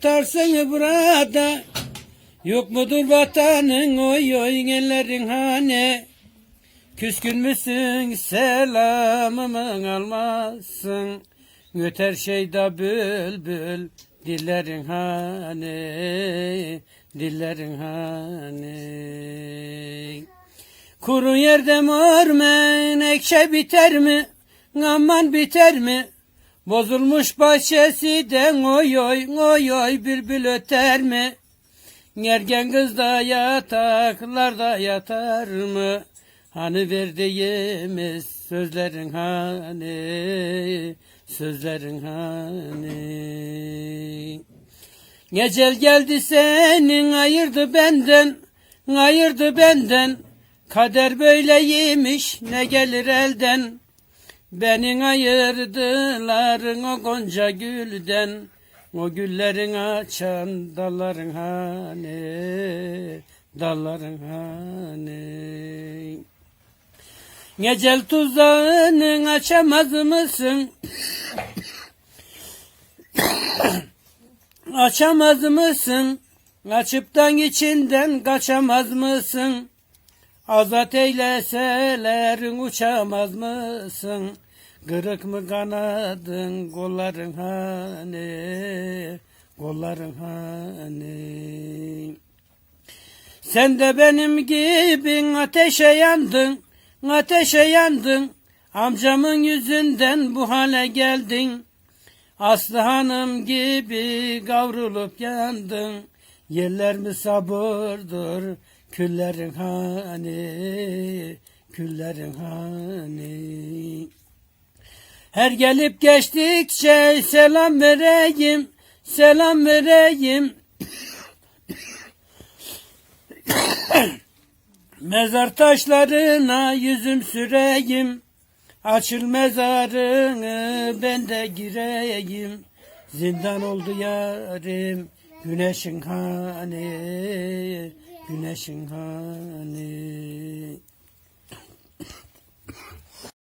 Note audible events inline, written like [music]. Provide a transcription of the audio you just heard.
tutarsın burada. Yok mudur vatanın oy oy ellerin hane. Küskün müsün selamımı almazsın. Öter şeyda bülbül dillerin hani dillerin hani. Kuru yerde mormen ekşe biter mi? Aman biter mi? Bozulmuş bahçesiden oy oy oy oy bülbül öter mi? Ergen kız da yataklarda yatar mı? Hani verdiğimiz sözlerin hani, sözlerin hani. Gecel geldi senin ayırdı benden, ayırdı benden. Kader böyleymiş ne gelir elden. Beni ayırdılar o gonca gülden. O güllerin açan dalların hani, dalların hani. Gecel tuzağının açamaz mısın? [coughs] açamaz mısın? Açıptan içinden kaçamaz mısın? Azat eyleseler uçamaz mısın? Kırık mı kanadın kolların hani, kolların hani. Sen de benim gibi ateşe yandın, ateşe yandın. Amcamın yüzünden bu hale geldin. Aslı hanım gibi kavrulup yandın. Yerler mi sabırdır, küllerin hani, küllerin hani. Her gelip geçtikçe selam vereyim, selam vereyim. [coughs] Mezar taşlarına yüzüm süreyim. Açıl mezarını ben de gireyim. Zindan oldu yarim, güneşin hani, güneşin hani.